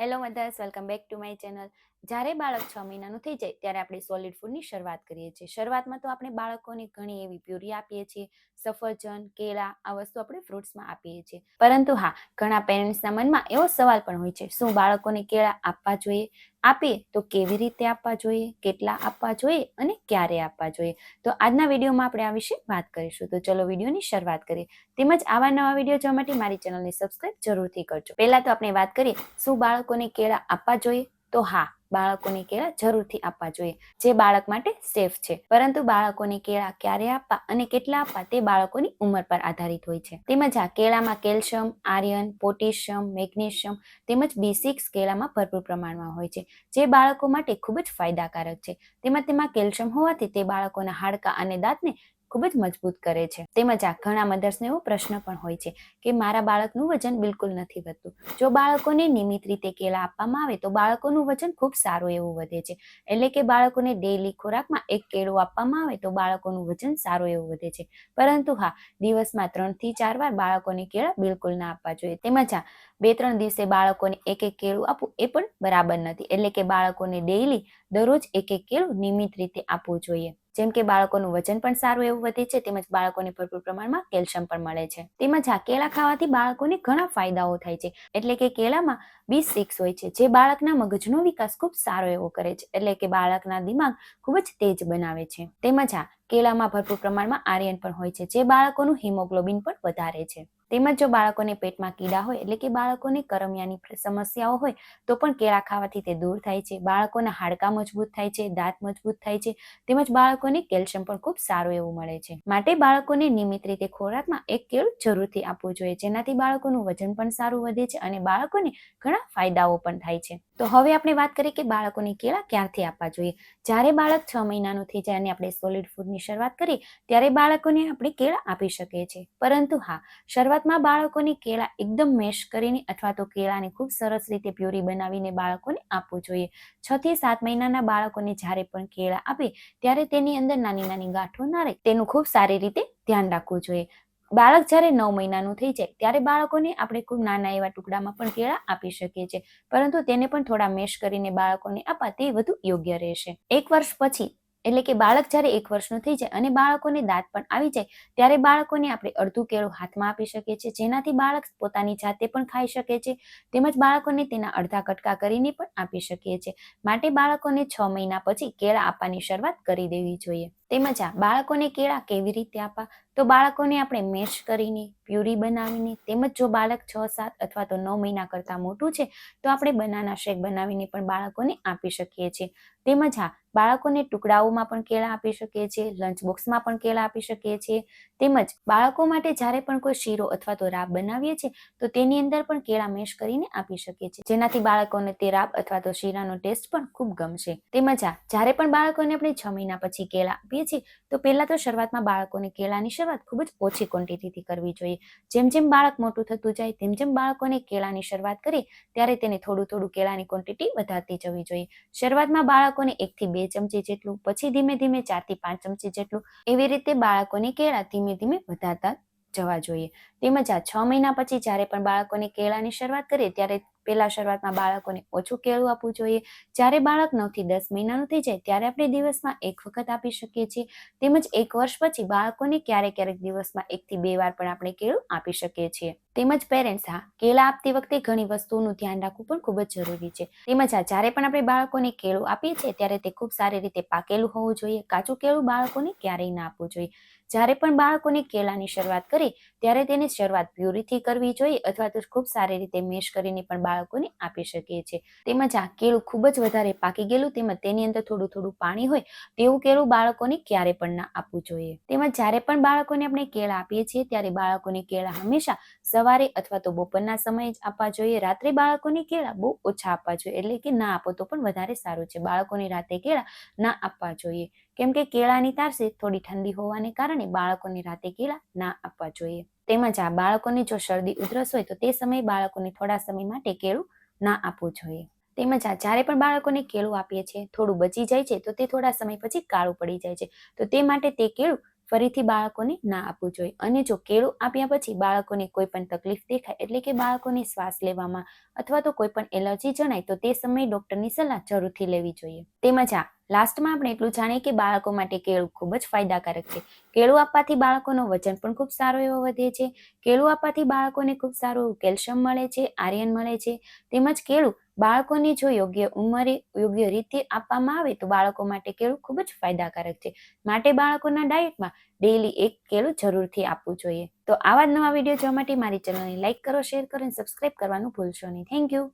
Hello mothers welcome back to my channel જ્યારે બાળક છ મહિનાનું થઈ જાય, ત્યારે આપણે સોલિડ ફૂડની શરૂઆત કરીએ છીએ. શરૂઆતમાં તો આપણે બાળકોને ઘણી એવી પ્યુરી આપીએ છીએ. સફરજન, કેળા, આ વસ્તુ આપણે ફ્રૂટ્સમાં આપીએ છીએ. પરંતુ હા, ઘણા પેરેન્ટ્સના મનમાં એવો સવાલ પણ હોય છે. શું બાળકોને કેળા આપવા જોઈએ? આપીએ તો કેવી રીતે આપવા જોઈએ, કેટલા આપવા જોઈએ અને ક્યારે આપવા જોઈએ? તો આજના વિડીયોમાં આપણે આ વિશે વાત કરીશું. તો ચલો વિડીયોની શરૂઆત કરીએ. તેમજ આવા નવા વીડિયો જોવા માટે મારી ચેનલને સબસ્ક્રાઇબ જરૂરથી કરજો. પહેલા તો આપણે વાત કરીએ, શું બાળકોને કેળા આપવા જોઈએ? તો હા બાળકોને કેળા જરૂરથી આપવા જોઈએ, જે બાળક માટે સેફ છે. પરંતુ બાળકોને કેળા ક્યારે આપવા અને કેટલા આપવા તે બાળકોની ઉંમર પર આધારિત હોય છે. તેમજ આ કેળામાં કેલ્શિયમ આર્યન પોટેશિયમ, મેગ્નેશિયમ તેમજ બી સિક્સ કેળામાં ભરપૂર પ્રમાણમાં હોય છે, જે બાળકો માટે ખૂબ જ ફાયદાકારક છે. તેમજ તેમાં કેલ્શિયમ હોવાથી તે બાળકોના હાડકા અને દાંતને ખૂબ જ મજબૂત કરે છે. તેમજ આ ઘણા મધર્સને એવો પ્રશ્ન પણ હોય છે કે મારા બાળકનું વજન બિલકુલ નથી વધતું. જો બાળકોને નિયમિત રીતે કેળા આપવામાં આવે તો બાળકોનું વજન ખૂબ સારું એવું વધે છે. એટલે કે બાળકોને ડેઈલી ખોરાકમાં એક કેળું આપવામાં આવે તો બાળકોનું વજન સારું એવું વધે છે. પરંતુ હા, દિવસમાં ત્રણથી ચાર વાર બાળકોને કેળા બિલકુલ ના આપવા જોઈએ. તેમજ હા બે ત્રણ દિવસે બાળકોને એક એક કેળું આપવું એ પણ બરાબર નથી. એટલે કે બાળકોને ડેઈલી દરરોજ એક એક કેળું નિયમિત રીતે આપવું જોઈએ. જેમ કે બાળકોનું વજન પણ સારું એવું વધે છે, તેમજ બાળકોને ભરપૂર પ્રમાણમાં કેલ્શિયમ પણ મળે છે. તેમજ આ કેળા ખાવાથી બાળકોને ઘણા ફાયદાઓ થાય છે. એટલે કે કેળામાં બી સિક્સ હોય છે, જે બાળકના મગજનો વિકાસ ખૂબ સારો એવો કરે છે. એટલે કે બાળકના દિમાગ ખૂબ જ તેજ બનાવે છે. તેમજ આ કેળામાં ભરપૂર પ્રમાણમાં આર્યન પણ હોય છે, જે બાળકોનું હિમોગ્લોબિન પણ વધારે છે. તેમજ જો બાળકોને પેટમાં કીડા હોય, એટલે કે બાળકોને કરમિયાની સમસ્યાઓ હોય, તો પણ કેળા ખાવાથી તે દૂર થાય છે. બાળકોના હાડકા મજબૂત થાય છે, દાંત મજબૂત થાય છે, તેમજ બાળકોને કેલ્શિયમ પણ ખૂબ સારું એવું મળે છે. માટે બાળકોને નિયમિત રીતે ખોરાકમાં એક કેળું જરૂરથી આપવું જોઈએ, જેનાથી બાળકોનું વજન પણ સારું વધે છે અને બાળકોને ઘણા ફાયદાઓ પણ થાય છે. તો હવે આપણે વાત કરીએ કે બાળકોને કેળા ક્યારથી આપવા જોઈએ? જ્યારે બાળક છ મહિનાનું થઈ જાય અને આપણે સોલિડ ફૂડની શરૂઆત કરીએ, ત્યારે બાળકોને આપણે કેળા આપી શકીએ છીએ. પરંતુ હા, શરૂઆતમાં બાળકોને કેળા એકદમ મેશ કરીને અથવા તો કેળાને ખૂબ સરસ રીતે પ્યુરી બનાવીને બાળકોને આપવું જોઈએ. છ થી સાત મહિનાના બાળકોને જ્યારે પણ કેળા આપે, ત્યારે તેની અંદર નાની નાની ગાંઠો ના રહે. તેનું ખૂબ સારી રીતે ધ્યાન રાખવું જોઈએ. બાળક જ્યારે નવ મહિનાનું થઈ જાય, ત્યારે બાળકોને આપણે ખૂબ નાના એવા ટુકડામાં પણ કેળા આપી શકીએ છીએ. પરંતુ તેને પણ થોડા મેશ કરીને બાળકોને આપવા તે વધુ યોગ્ય રહેશે. એક વર્ષ પછી, એટલે કે બાળક જ્યારે એક વર્ષનું થઈ જાય અને બાળકોને દાંત પણ આવી જાય, ત્યારે બાળકોને આપણે અડધું કેળું હાથમાં આપી શકીએ છીએ. જેનાથી બાળક પોતાની જાતે પણ ખાઈ શકે છે, તેમજ બાળકોને તેના અડધા કટકા કરીને પણ આપી શકીએ છીએ. માટે બાળકોને છ મહિના પછી કેળા આપવાની શરૂઆત કરી દેવી જોઈએ. તેમજ આ બાળકોને કેળા કેવી રીતે આપવા? તો બાળકોને આપણે મેશ કરીને, પ્યુરી બનાવીને, તેમજ જો બાળક છ, સાત અથવા તો નવ મહિના કરતાં મોટું છે, તો આપણે બનાના શેક બનાવીને પણ બાળકોને આપી શકીએ છીએ. તેમજ હા, બાળકોને ટુકડાઓમાં પણ કેળા આપી શકીએ છીએ લંચ બોક્સમાં પણ કેળા આપી શકીએ છીએ. તેમજ બાળકો માટે જ્યારે પણ કોઈ શીરો અથવા તો રાબ બનાવીએ છીએ, તો તેની અંદર પણ કેળા મેશ કરીને આપી શકીએ છીએ. જેનાથી બાળકોને તે રાબ અથવા તો શીરાનો ટેસ્ટ પણ ખૂબ ગમશે. તેમજ હા, જ્યારે પણ બાળકોને આપણે છ મહિના પછી કેળા આપીએ છીએ, તો પહેલા તો શરૂઆતમાં બાળકોને કેળાની શરૂઆત ખૂબ જ ઓછી ક્વોન્ટિટીથી કરવી જોઈએ. જેમ જેમ બાળક મોટું થતું જાય, તેમ જેમ બાળકોને કેળાની શરૂઆત કરીએ, ત્યારે તેને થોડું થોડું કેળાની ક્વોન્ટિટી વધારતી જવી જોઈએ. શરૂઆતમાં બાળકોને એકથી બે ચમચી જેટલું, પછી ધીમે ધીમે ચારથી પાંચ ચમચી જેટલું એવી રીતે બાળકોને કેળા ધીમે ધીમે વધારતા જવા જોઈએ. તેમજ આ છ મહિના પછી જ્યારે પણ બાળકોને કેળાની શરૂઆત કરીએ, ત્યારે પહેલા શરૂઆતમાં બાળકોને ઓછું કેળું આપવું જોઈએ. જ્યારે બાળક નવથી દસ મહિનાનું થઈ જાય, ત્યારે આપણે દિવસમાં એક વખત આપી શકીએ છીએ. તેમજ એક વર્ષ પછી બાળકોને ક્યારેક ક્યારેક દિવસમાં એકથી બે વાર પણ આપણે કેળું આપી શકીએ છીએ. તેમજ પેરેન્ટ્સ, હા, કેળા આપતી વખતે ઘણી વસ્તુઓનું ધ્યાન રાખવું પણ ખૂબ જ જરૂરી છે. તેમજ આ જ્યારે પણ આપણે બાળકોને કેળું આપીએ છીએ, ત્યારે તે ખૂબ સારી રીતે પાકેલું હોવું જોઈએ. કાચું કેળું બાળકોને ક્યારેય ના આપવું જોઈએ. જ્યારે પણ બાળકોને કેળાની શરૂઆત કરી, ત્યારે તેની શરૂઆત પ્યુરીથી કરવી જોઈએ અથવા તો ખૂબ સારી રીતે મેશ કરીને પણ બાળકોને આપી શકીએ છીએ. તેમજ આ કેળું ખૂબ જ વધારે પાકી ગયેલું તેમજ તેની અંદર થોડું થોડું પાણી હોય, તેવું કેળું બાળકોને ક્યારે પણ ના આપવું જોઈએ. તેમજ જ્યારે પણ બાળકોને આપણે કેળા આપીએ છીએ, ત્યારે બાળકોને કેળા હંમેશા સવારે અથવા તો બપોરના સમયે જ આપવા જોઈએ. રાત્રે બાળકોને કેળા બહુ ઓછા આપવા જોઈએ. એટલે કે ના આપો તો પણ વધારે સારું છે. બાળકોને રાતે કેળા ના આપવા જોઈએ. કેમ કે કેળાની તારસી થોડી ઠંડી હોવાને કારણે બાળકોને રાતે કેળા ના આપવા જોઈએ. તેમજ આ બાળકોને જો શરદી ઉધરસ હોય તો તે સમયે બાળકોને થોડા સમય માટે કેળું ના આપવું જોઈએ. તેમજ આ જ્યારે પણ બાળકોને કેળું આપીએ છીએ, થોડું બચી જાય છે, તો તે થોડા સમય પછી કાળું પડી જાય છે. તો તે માટે તે કેળું ફરીથી બાળકોને ના આપવું જોઈએ. અને જો કેળું આપ્યા પછી બાળકોને કોઈ પણ તકલીફ દેખાય, એટલે કે બાળકોને શ્વાસ લેવામાં અથવા તો કોઈ પણ એલર્જી જણાય, તો તે સમયે ડોક્ટરની સલાહ જરૂરથી લેવી જોઈએ. તેમજ આ, લાસ્ટમાં આપણે એટલું જાણીએ કે બાળકો માટે કેળું ખૂબ જ ફાયદાકારક છે. કેળું આપવાથી બાળકોનો વજન પણ ખૂબ સારો એવો વધે છે. કેળું આપવાથી બાળકોને ખૂબ સારું કેલ્શિયમ મળે છે આર્યન મળે છે. તેમજ કેળું બાળકોને જો યોગ્ય ઉંમરે યોગ્ય રીતે આપવામાં આવે તો બાળકો માટે કેળું ખૂબ જ ફાયદાકારક છે. માટે બાળકોના ડાયટમાં ડેઈલી એક કેળું જરૂરથી આપવું જોઈએ. તો આવા જ નવા વીડિયો જોવા માટે મારી ચેનલને લાઇક કરો શેર કરો અને સબસ્ક્રાઇબ કરવાનું ભૂલશો નહીં. Thank you